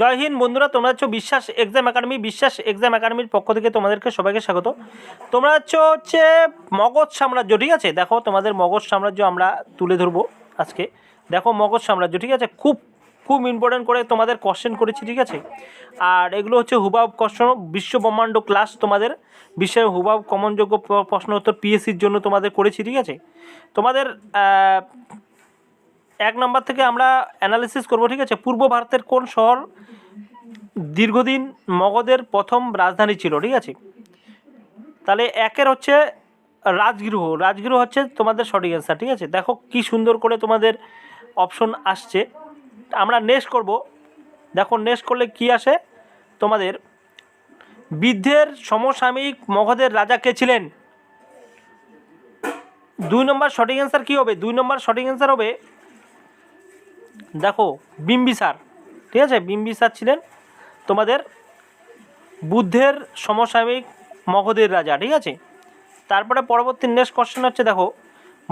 জয় হিন্দ বন্ধুরা, তোমরা হচ্ছে বিশ্বাস এক্সাম একাডেমি, বিশ্বাস এক্সাম একাডেমির পক্ষ থেকে তোমাদেরকে সবাইকে স্বাগত। তোমরা হচ্ছে হচ্ছে মগজ সাম্রাজ্য, ঠিক আছে? দেখো তোমাদের মগজ সাম্রাজ্য আমরা তুলে ধরবো আজকে। দেখো মগজ সাম্রাজ্য, ঠিক আছে? খুব খুব ইম্পর্টেন্ট করে তোমাদের কোশ্চেন করেছি, ঠিক আছে? আর এগুলো হচ্ছে হুবাব কোশ্চেন বিশ্ব ব্রহ্মাণ্ড ক্লাস তোমাদের বিশ্বের হুবাব কমনযোগ্য প্রশ্ন উত্তর পিএসসির জন্য তোমাদের করেছি, ঠিক আছে? তোমাদের এক নম্বর থেকে আমরা অ্যানালিসিস করব, ঠিক আছে? পূর্ব ভারতের কোন শহর দীর্ঘদিন মগধের প্রথম রাজধানী ছিল, ঠিক আছে? তাহলে একের হচ্ছে রাজগৃহ। রাজগৃহ হচ্ছে তোমাদের সঠিক অ্যান্সার ঠিক আছে? দেখো কি সুন্দর করে তোমাদের অপশন আসছে। আমরা নেক্সট করব। দেখো নেক্সট করলে কি আসে? তোমাদের বৃদ্ধের সমসাময়িক মগধের রাজা কে ছিলেন? দুই নম্বর সঠিক অ্যান্সার কী হবে? দুই নম্বর সঠিক অ্যান্সার হবে দেখো বিম্বিসার ঠিক আছে? বিম্বিসার ছিলেন তোমাদের বুদ্ধের সমসাময়িক মগধের রাজা, ঠিক আছে? তারপরে পরবর্তী নেক্সট কোশ্চেন হচ্ছে, দেখো,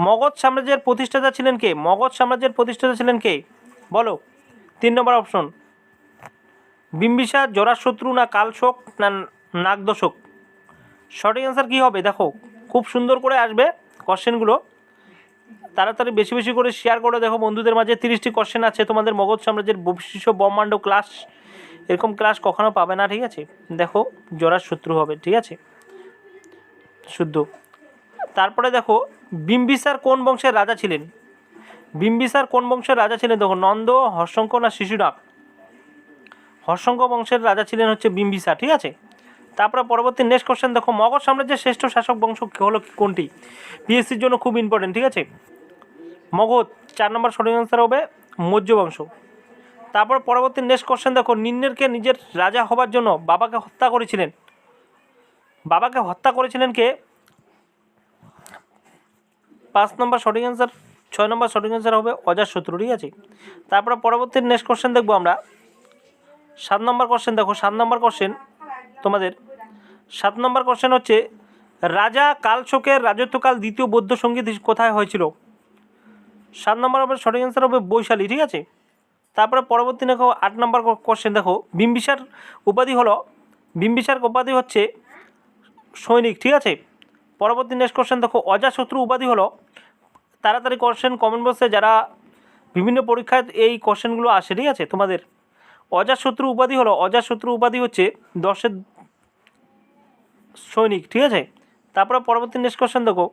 মগধ সাম্রাজ্যের প্রতিষ্ঠাতা ছিলেন কে? মগধ সাম্রাজ্যের প্রতিষ্ঠাতা ছিলেন কে? বলো, তিন নম্বর অপশন বিম্বিসার জরাশত্রু না কালশোক না নাগদশোক সঠিক অ্যান্সার কী হবে? দেখো, খুব সুন্দর করে আসবে কোশ্চেনগুলো তাড়াতাড়ি বেশি বেশি করে শেয়ার করে দেখো, বন্ধুদের মাঝে তিরিশটি কোশ্চেন আছে, তোমাদের মগধ সাম্রাজ্যের বিশ্ব ব্রহ্মাণ্ড ক্লাস এরকম ক্লাস কখনো পাবে না, ঠিক আছে? দেখো জোড়ার শত্রু হবে, ঠিক আছে? শুদ্ধ। তারপরে দেখো, বিম্বিসার কোন বংশের রাজা ছিলেন? বিম্বিসার কোন বংশের রাজা ছিলেন? দেখো, নন্দ হর্ষঙ্ক না শিশুনাগ? হর্ষঙ্ক বংশের রাজা ছিলেন হচ্ছে বিম্বিসা ঠিক আছে? তারপরে পরবর্তী নেক্সট কোশ্চেন দেখো মগধ সাম্রাজ্যের শ্রেষ্ঠ শাসক বংশ হলো কোনটি? পিএসসির জন্য খুব ইম্পর্টেন্ট ঠিক আছে? মগধ চার নম্বর সঠিক অ্যান্সার হবে মৌর্য বংশ। তারপর পরবর্তী নেক্সট কোশ্চেন দেখো, নিন্নেরকে নিজের রাজা হবার জন্য বাবাকে হত্যা করেছিলেন। বাবাকে হত্যা করেছিলেন কে? পাঁচ নম্বর সঠিক অ্যান্সার ছয় নম্বর সঠিক অ্যান্সার হবে অজাতশত্রু ঠিক আছে? তারপরে পরবর্তী নেক্সট কোশ্চেন দেখব আমরা। সাত নম্বর কোশ্চেন দেখো, সাত নম্বর কোশ্চেন তোমাদের সাত নম্বর কোশ্চেন হচ্ছে, রাজা কালশোকের রাজত্বকাল দ্বিতীয় বৌদ্ধ সংগীত কোথায় হয়েছিল? সাত নম্বর হবে সঠিক অ্যান্সার হবে বৈশালী, ঠিক আছে? তারপরে পরবর্তী দেখো, আট নম্বর কোশ্চেন দেখো, বিম্বিসার উপাধি হলো, বিম্বিসার উপাধি হচ্ছে সৈনিক, ঠিক আছে? পরবর্তী নেক্সট কোশ্চেন দেখো, অজাশত্রু উপাধি হলো, তাড়াতাড়ি কোশ্চেন কমেন্ট বক্সে যারা বিভিন্ন পরীক্ষায় এই কোশ্চেনগুলো আসে, ঠিক আছে? তোমাদের অজাশত্রু উপাধি হলো, অজাশত্রু উপাধি হচ্ছে দশের সৈনিক, ঠিক আছে? তারপরে পরবর্তী নেক্সট কোশ্চেন দেখো।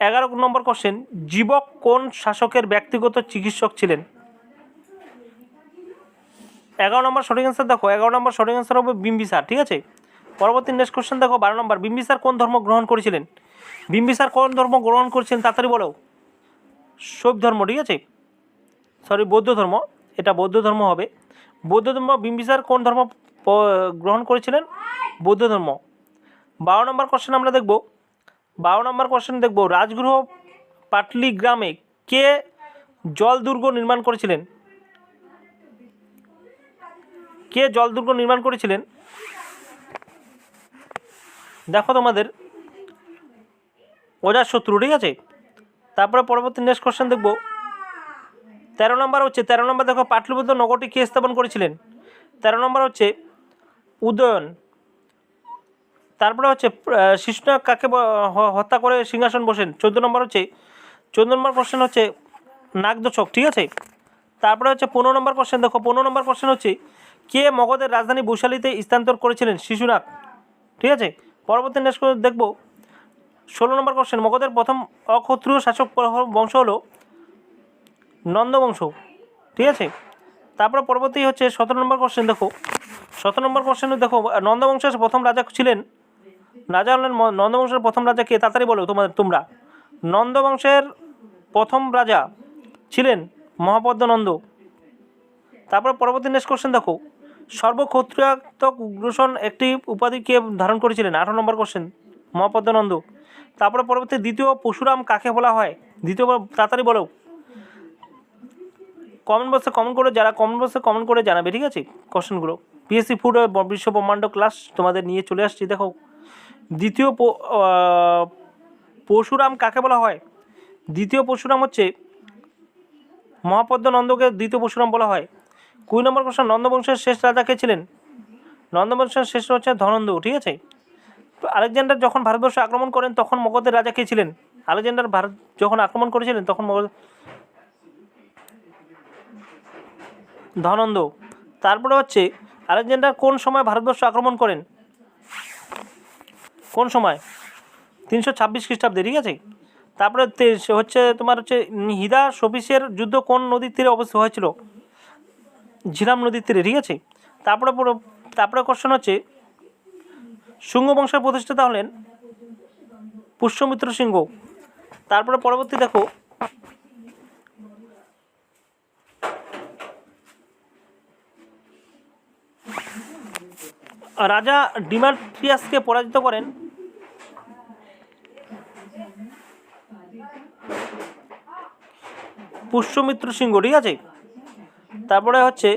এগারো নম্বর কোশ্চেন জীবক কোন শাসকের ব্যক্তিগত চিকিৎসক ছিলেন? এগারো নম্বর সঠিক অ্যান্সার দেখো, এগারো নম্বর সঠিক অ্যান্সার হবে বিম্বিসার, ঠিক আছে? পরবর্তী নেক্সট কোশ্চেন দেখো, বারো নম্বর, বিম্বিসার কোন ধর্ম গ্রহণ করেছিলেন? বিম্বিসার কোন ধর্ম গ্রহণ করেছিলেন, তাড়াতাড়ি বলো। শৈব ধর্ম, ঠিক আছে? সরি বৌদ্ধ ধর্ম, এটা বৌদ্ধ ধর্ম হবে। বৌদ্ধ ধর্ম, বিম্বিসার কোন ধর্ম গ্রহণ করেছিলেন বৌদ্ধ ধর্ম। বারো নম্বর কোশ্চেন আমরা দেখব। বারো নম্বর কোশ্চেন দেখব। রাজগৃহ পাটলি গ্রামে কে জল দুর্গ নির্মাণ করেছিলেন? কে জল দুর্গ নির্মাণ করেছিলেন? দেখো তোমাদের। ওজার শত্রু, ঠিক আছে? তারপরে পরবর্তী নেক্সট কোশ্চেন দেখব। তেরো নম্বর হচ্ছে, তেরো নম্বর দেখো পাটলিপুত্র নগরটি কে স্থাপন করেছিলেন? তেরো নম্বর হচ্ছে উদয়ন। তারপরে হচ্ছে আহ, শিশুনাগ কাকে হত্যা করে সিংহাসন বসেন? চোদ্দ নম্বর হচ্ছে চোদ্দ নম্বর কোশ্চেন হচ্ছে নাগদোচক ঠিক আছে? তারপরে হচ্ছে পনেরো নম্বর কোশ্চেন দেখো পনেরো নম্বর কোশ্চেন হচ্ছে কে মগধের রাজধানী বৈশালীতে স্থানান্তর করেছিলেন শিশুনাগ ঠিক আছে? পরবর্তী নেক্সট দেখব। ষোলো নম্বর কোশ্চেন মগধের প্রথম অক্ষত্রিয় শাসক বংশ হলো নন্দবংশ ঠিক আছে? তারপরে পরবর্তী হচ্ছে সতেরো নম্বর কোশ্চেন দেখো। সতেরো নম্বর কোশ্চেনে দেখো নন্দবংশের প্রথম রাজা ছিলেন, রাজা হলেন নন্দবংশের প্রথম রাজা কে? তাড়াতাড়ি বলো তোমাদের, তোমরা। নন্দবংশের প্রথম রাজা ছিলেন মহাপদ্মনন্দ। তারপর পরবর্তী নেক্সট কোশ্চেন দেখো, সর্বক্ষত্রিয়াত্মক উগ্রসন একটি উপাধি কে ধারণ করেছিলেন? আঠারো নম্বর কোশ্চেন মহাপদ্মনন্দ। তারপরে পরবর্তী দ্বিতীয় পরশুরাম কাকে বলা হয়? দ্বিতীয় তাড়াতাড়ি বলো। কমেন্ট বক্সে কমেন্ট করে যারা কমেন্ট বক্সে কমেন্ট করে জানাবে, ঠিক আছে? কোশ্চেনগুলো পিএসসি ফুড বিশ্ব ব্রহ্মাণ্ড ক্লাস তোমাদের নিয়ে চলে আসছি, দেখো। দ্বিতীয় পরশুরাম কাকে বলা হয়? দ্বিতীয় পরশুরাম হচ্ছে মহাপদ্মনন্দকে দ্বিতীয় পরশুরাম বলা হয়। কুড়ি নম্বর কোশ্চেন নন্দবংশের শেষ রাজা কে ছিলেন? নন্দবংশের শেষ হচ্ছে ধনন্দ, ঠিক আছে? আলেকজান্ডার যখন ভারতবর্ষে আক্রমণ করেন, তখন মগধের রাজা কে ছিলেন? আলেকজান্ডার ভারত যখন আক্রমণ করেছিলেন, তখন মগধ ধনন্দ। তারপরে হচ্ছে আলেকজান্ডার কোন সময় ভারতবর্ষ আক্রমণ করেন? কোন সময়? তিনশো ছাব্বিশ খ্রিস্টাব্দে, ঠিক আছে? তারপরে হচ্ছে তোমার হচ্ছে হিদা সফিসের যুদ্ধ কোন নদীর তীরে অবস্থিত হয়েছিল? ঝিলাম নদীর তীরে, ঠিক আছে? তারপরে তারপরে কোশ্চেন হচ্ছে শুঙ্গ বংশের প্রতিষ্ঠাতা হলেন পুষ্যমিত্র সিংহ। তারপরে পরবর্তী দেখো রাজা ডিমাট্রিয়াসকে পরাজিত করেন। পুষ্যমিত্র সিংহ, ঠিক আছে? তারপরে হচ্ছে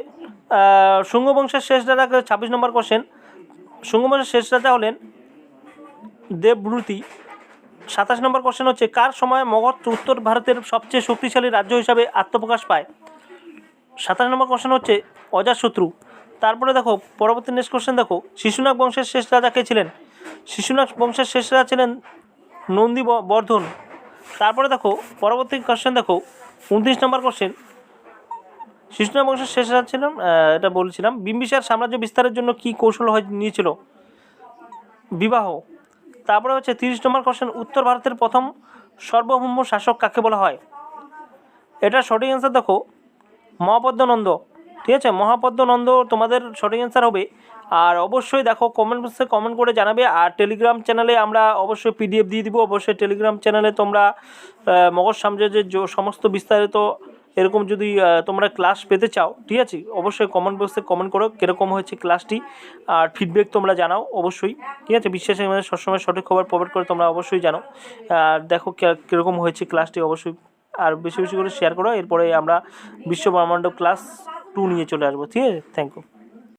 শুঙ্গবংশের শেষ রাজা ছাব্বিশ নম্বর কোশ্চেন শুঙ্গ বংশের শেষ রাজা হলেন দেবব্রুতি সাতাশ নম্বর কোশ্চেন হচ্ছে, কার সময় মগধ উত্তর ভারতের সবচেয়ে শক্তিশালী রাজ্য হিসাবে আত্মপ্রকাশ পায়? সাতাশ নম্বর কোশ্চেন হচ্ছে অজাতশত্রু তারপরে দেখো, পরবর্তী নেক্সট কোশ্চেন দেখো, শিশুনাগ বংশের শেষ রাজা কে ছিলেন? শিশুনাগ বংশের শেষ রাজা ছিলেন নন্দী বর্ধন। তারপরে দেখো, পরবর্তী কোশ্চেন দেখো, উনত্রিশ নম্বর কোশ্চেন শিশুনাগ বংশের শেষ রাজা ছিলেন এটা বলছিলাম, বিম্বিসার সাম্রাজ্য বিস্তারের জন্য কি কৌশল হয় নিয়েছিল? বিবাহ। তারপরে হচ্ছে তিরিশ নম্বর কোশ্চেন উত্তর ভারতের প্রথম সর্বভৌম শাসক কাকে বলা হয়? এটা সঠিক অ্যান্সার দেখো, মহাপদ্মনন্দ। ঠিক আছে, মহাপদ্মনন্দ, তোমাদের সঠিক অ্যান্সার হবে। আর অবশ্যই দেখো কমেন্ট বক্সে কমেন্ট করে জানাবে, আর টেলিগ্রাম চ্যানেলে আমরা অবশ্যই পিডিএফ দিয়ে দিব। অবশ্যই টেলিগ্রাম চ্যানেলে তোমরা মগজ সাম্রাজ্যের সমস্ত বিস্তারিত এরকম যদি তোমরা ক্লাস পেতে চাও, ঠিক আছে? অবশ্যই কমেন্ট বক্সে কমেন্ট করো, কীরকম হয়েছে ক্লাসটি আর ফিডব্যাক তোমরা জানাও, অবশ্যই। ঠিক আছে? বিশ্বাসে মধ্যে সবসময় সঠিক খবর প্রোভাইড করে তোমরা অবশ্যই জানো। আর দেখো কীরকম হয়েছে ক্লাসটি অবশ্যই, আর বেশি বেশি করে শেয়ার করো। এরপরে আমরা বিশ্ব ব্রহ্মাণ্ড ক্লাস টু নিয়ে চলে আসব ঠিক আছে? Thank you